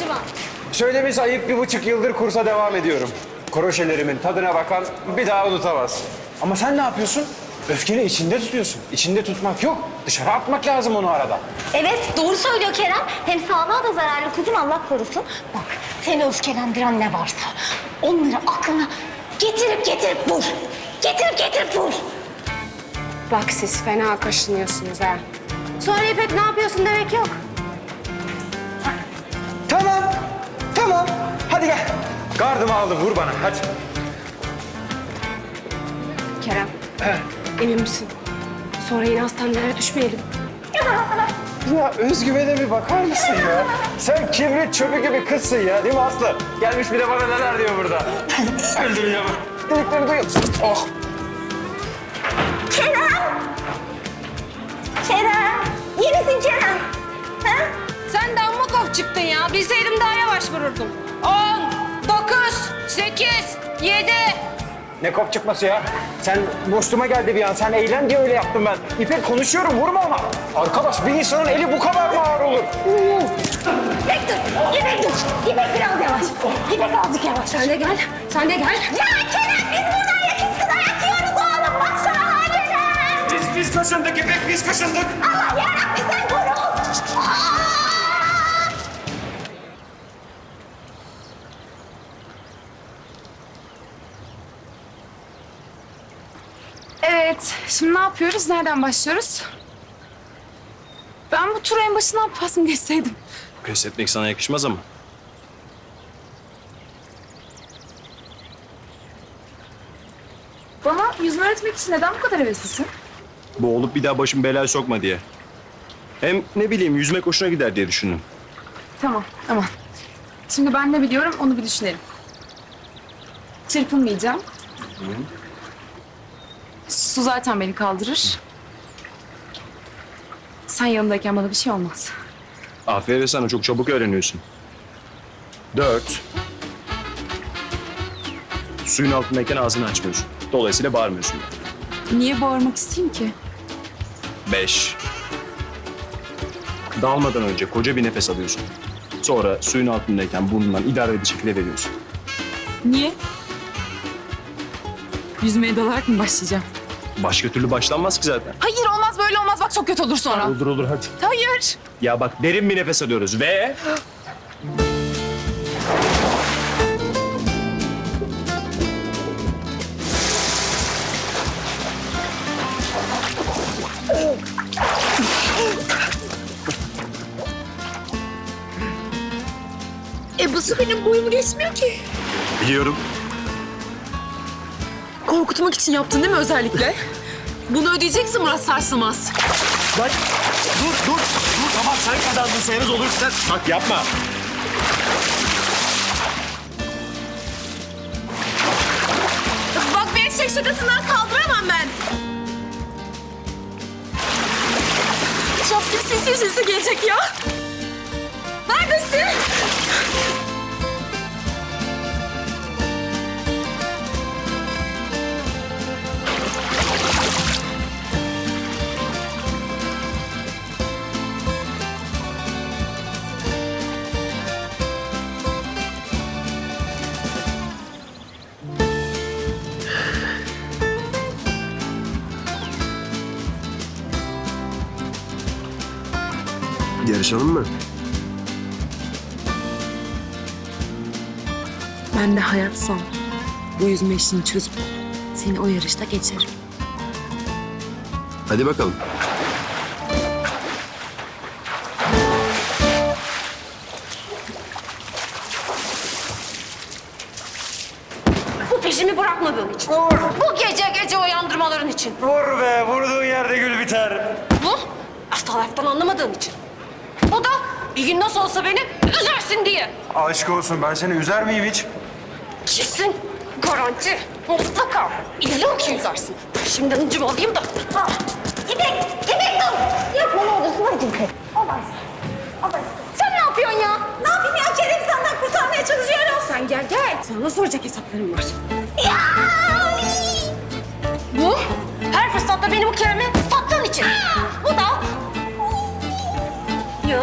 başıma. Söylemesi ayıp bir buçuk yıldır kursa devam ediyorum. Kroşelerimin tadına bakan bir daha unutamaz. Ama sen ne yapıyorsun? Öfkeni içinde tutuyorsun. İçinde tutmak yok. Dışarı atmak lazım onu arada. Evet doğru söylüyor Kerem. Hem sağlığa da zararlı kuzum Allah korusun. Bak seni öfkelendiren ne varsa onları aklına getirip getirip vur. Getirip getirip vur. Bak siz fena kaşınıyorsunuz ha. Sonra İpek ne yapıyorsun demek yok. Tamam. Tamam. Hadi gel. Gardımı aldım. Vur bana. Hadi. Kerem, emin misin? Sonra yine hastanelere düşmeyelim. Ya özgüvene bir bakar mısın ya? Sen kibrit çöpü gibi kızsın ya değil mi Aslı? Gelmiş bir de bana neler diyor burada. Öldüm ya. Dedikleri duyuyor. Oh. Kerem! Kerem! İyi misin Kerem? Ha? Sen de kop çıktın ya. Bilseydim daha yavaş vururdum. On, dokuz, sekiz, yedi. Ne kop çıkması ya? Sen boşluğuma geldi bir an. Sen eğlen diye öyle yaptım ben. İpek konuşuyorum vurma ama. Arkadaş bir insanın eli bu kadar mı ağır olur? İpek dur! İpek dur! İpek biraz yavaş. İpek azıcık yavaş. Sen de gel, sen de gel. Ya Kerem biz buradan yakınsız ayak yiyoruz oğlum. Baksana haline. Biz, biz kaşındık İpek biz kaşındık. Allah yarabbim sen Evet, şimdi ne yapıyoruz? Nereden başlıyoruz? Ben bu turu en başına pas mı geçseydim? Pes etmek sana yakışmaz ama. Bana yüzme öğretmek için neden bu kadar heveslisin? Bu olup bir daha başım belaya sokma diye. Hem ne bileyim yüzmek hoşuna gider diye düşündüm. Tamam, tamam. Şimdi ben ne biliyorum onu bir düşünelim. Çırpınmayacağım. Su zaten beni kaldırır. Sen yanımdayken bana bir şey olmaz. Aferin sana çok çabuk öğreniyorsun. Dört. Suyun altındayken ağzını açmıyorsun. Dolayısıyla bağırmıyorsun. Niye bağırmak isteyeyim ki? Beş. Dalmadan önce koca bir nefes alıyorsun. Sonra suyun altındayken burnundan idare bir şekilde veriyorsun. Niye? Yüzmeye dalarak mı başlayacağım? Başka türlü başlanmaz ki zaten. Hayır olmaz böyle olmaz bak çok kötü olur sonra. Olur olur hadi. Hayır. Ya bak derin bir nefes alıyoruz ve... E bu su benim boyumu geçmiyor ki. Biliyorum. Korkutmak için yaptın değil mi özellikle? Bunu ödeyeceksin Murat Sarsılmaz. Lan dur dur dur tamam sen kazandın sayınız olur sen. Bak yapma. Bak bir eşek şakasından kaldıramam ben. Şapkin sinsi sinsi gelecek ya. Yarışalım mı? Ben de hayatsam bu yüzme işini çözüp seni o yarışta geçerim. Hadi bakalım. Bu peşimi bırakmadığın için. Vur. Bu gece gece uyandırmaların için. Vur be. Vurduğun yerde gül biter. Bu laftan anlamadığın için. Bir gün nasıl olsa beni üzersin diye. Aşk olsun. Ben seni üzer miyim hiç? Kesin. Garanti. Mutlaka. İnan ki üzersin. Şimdiden hıncımı alayım da. Aa, İpek! İpek dur! Yapma ne olursun hadi İpek. Olmaz. Olmaz. Sen ne yapıyorsun ya? Ne yapayım ya Kerem senden kurtarmaya çalışıyorum. Sen gel gel. Sana soracak hesaplarım var. Ya! Bu her fırsatta beni bu Kerem'e sattığın için. Bu da... Ya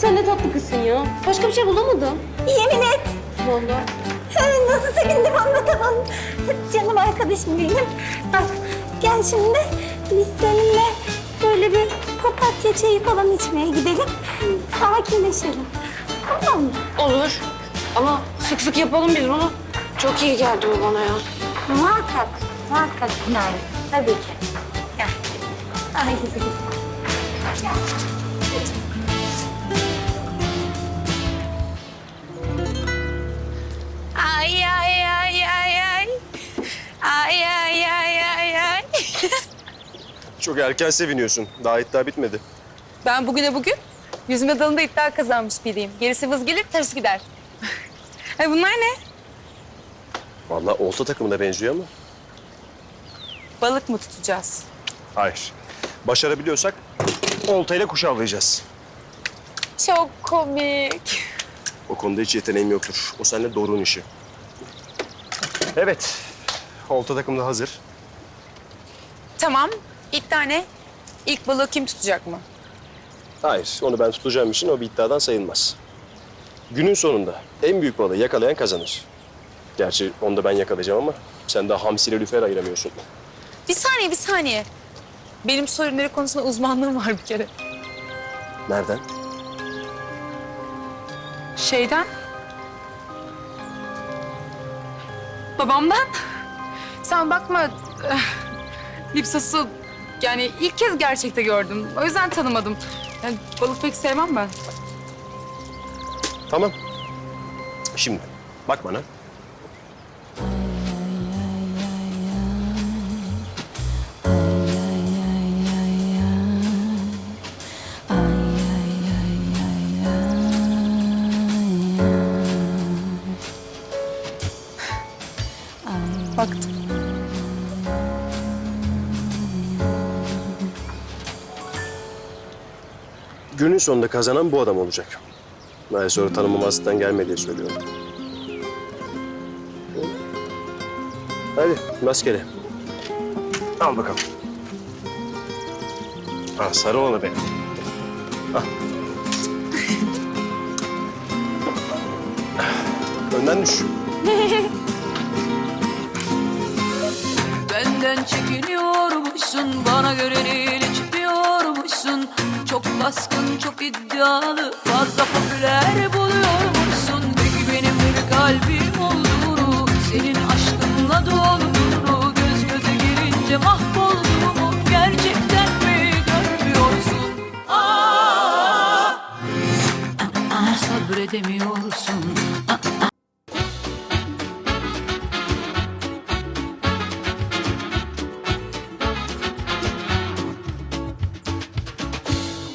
Sen de tatlı kızsın ya. Başka bir şey bulamadım. Yemin et. Vallahi. Nasıl sevindim anlatamam. Canım arkadaşım benim. Bak gel şimdi biz seninle böyle bir papatya çayı falan içmeye gidelim. Sakinleşelim. Tamam mı? Olur. Ama sık sık yapalım biz bunu. Çok iyi geldi bu bana ya. Muhakkak. Muhakkak yani. Tabii ki. Gel. Ay. Ay Çok erken seviniyorsun. Daha iddia bitmedi. Ben bugüne bugün yüzme dalında iddia kazanmış biriyim. Gerisi vız gelir ters gider. Ay bunlar ne? Vallahi olta takımına benziyor ama. Balık mı tutacağız? Hayır. Başarabiliyorsak oltayla kuş avlayacağız. Çok komik. O konuda hiç yeteneğim yoktur. O seninle Doruk'un işi. Evet. Olta takımda hazır. Tamam. İddia ne? İlk balığı kim tutacak mı? Hayır, onu ben tutacağım için o bir iddiadan sayılmaz. Günün sonunda en büyük balığı yakalayan kazanır. Gerçi onu da ben yakalayacağım ama sen daha hamsiyle lüfer ayıramıyorsun. Bir saniye, bir saniye. Benim su ürünleri konusunda uzmanlığım var bir kere. Nereden? Şeyden? Babamdan. Sen bakma. eh, Lipsas'ı yani ilk kez gerçekte gördüm. O yüzden tanımadım. Yani balık pek sevmem ben. Tamam. Şimdi bak bana. Günün sonunda kazanan bu adam olacak. Ben sonra tanımamazlıktan gelme diye söylüyorum. Hadi rastgele. Al bakalım. Ha, sarı olanı benim. Al. Önden düş. Benden çekiniyormuşsun Bana göreni baskın çok iddialı Fazla popüler buluyormuşsun. Peki benim bir kalbim olduğunu Senin aşkınla dolduğunu Göz göze gelince mahvolduğumu Gerçekten mi görmüyorsun? Aa, aa, sabredemiyorsun